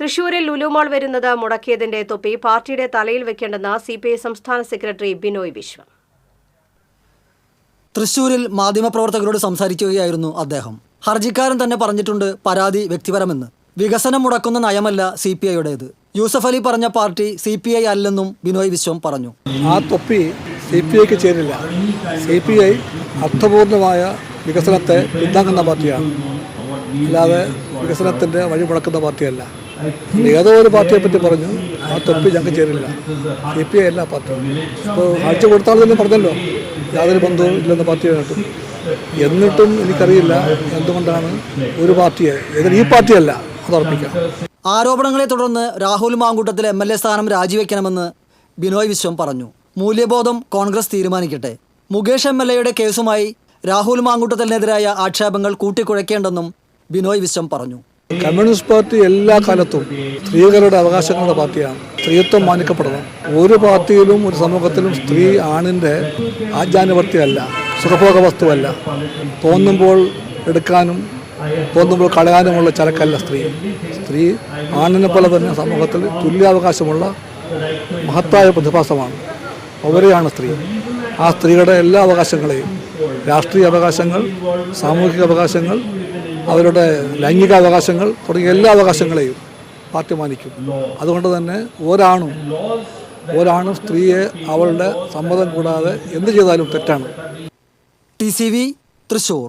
തൃശൂരിൽ ലുലുമാൾ വരുന്നത് മുടക്കിയതിന്റെ തൊപ്പി പാർട്ടിയുടെ തലയിൽ വെക്കേണ്ടെന്ന് സി പി ഐ സംസ്ഥാന സെക്രട്ടറി ബിനോയ് വിശ്വം. തൃശൂരിൽ മാധ്യമപ്രവർത്തകരോട് സംസാരിക്കുകയായിരുന്നു അദ്ദേഹം. ഹർജിക്കാരൻ തന്നെ പറഞ്ഞിട്ടുണ്ട് പരാതി വ്യക്തിപരമെന്ന്. വികസനം മുടക്കുന്ന നയമല്ല സി പി ഐയുടേത് യൂസഫ് അലി പറഞ്ഞ പാർട്ടി സി പി ഐ അല്ലെന്നും ബിനോയ് വിശ്വം പറഞ്ഞു. ആ തൊപ്പി സി പി ഐക്ക് ചേരില്ല. സി പി ഐ അർത്ഥപൂർണമായ വികസനത്തെ പിന്താങ്ങുന്ന പാർട്ടിയാണ്. അല്ലാതെ വികസനത്തിന്റെ വഴി മുടക്കുന്ന പാർട്ടിയല്ല. ഏതോ ഒരു പാർട്ടിയെ പറ്റി പറഞ്ഞു. ആ തൊപ്പി ഞങ്ങൾക്ക് ചേരില്ല. സി പി ഐ അല്ല പാർട്ടി ഇപ്പോൾ ആഴ്ച കൊടുത്താൽ തന്നെ പറഞ്ഞല്ലോ യാതൊരു ബന്ധവും ഇല്ലെന്ന പാർട്ടിയായിട്ടും എന്നിട്ടും എനിക്കറിയില്ല എന്തുകൊണ്ടാണ് ഒരു പാർട്ടിയെ ഏതായാലും ഈ പാർട്ടിയല്ല അത് ഉറപ്പിക്കാം ആരോപണങ്ങളെ തുടർന്ന് രാഹുൽ മാങ്കൂട്ടത്തിലെ എം എൽ എ സ്ഥാനം രാജിവെക്കണമെന്ന് ബിനോയ് വിശ്വം പറഞ്ഞു. മൂല്യബോധം കോൺഗ്രസ് തീരുമാനിക്കട്ടെ. മുകേഷ് എം എൽ എയുടെ കേസുമായി രാഹുൽ മാങ്കൂട്ടത്തിനെതിരായ ആക്ഷേപങ്ങൾ കൂട്ടിക്കുഴയ്ക്കേണ്ടെന്നും ബിനോയ് വിശ്വം പറഞ്ഞു. കമ്മ്യൂണിസ്റ്റ് പാർട്ടി എല്ലാ കാലത്തും സ്ത്രീകളുടെ അവകാശങ്ങളുടെ പാർട്ടിയാണ്. സ്ത്രീത്വം മാനിക്കപ്പെടണം ഒരു പാർട്ടിയിലും ഒരു സമൂഹത്തിലും സ്ത്രീ ആണിന്റെ ആജ്ഞാനവർത്തിയല്ല സുഖഭോഗ വസ്തുവല്ല. തോന്നുമ്പോൾ എടുക്കാനും തോന്നുമ്പോൾ കളയാനുമുള്ള ചരക്കല്ല സ്ത്രീ. സ്ത്രീ ആണിനെ പോലെ തന്നെ സമൂഹത്തിൽ തുല്യാവകാശമുള്ള മഹത്തായ പ്രതിഭാസമാണ്. അവരെയാണ് സ്ത്രീ. ആ സ്ത്രീകളുടെ എല്ലാ അവകാശങ്ങളെയും രാഷ്ട്രീയ അവകാശങ്ങൾ സാമൂഹിക അവകാശങ്ങൾ അവരുടെ ലൈംഗിക അവകാശങ്ങൾ തുടങ്ങിയ എല്ലാ അവകാശങ്ങളെയും പാർട്ടി മാനിക്കും. അതുകൊണ്ട് തന്നെ ഒരാണും ഒരാണും സ്ത്രീയെ അവളുടെ സമ്മതം കൂടാതെ എന്ത് ചെയ്താലും തെറ്റാണ്. T C V Thrissur.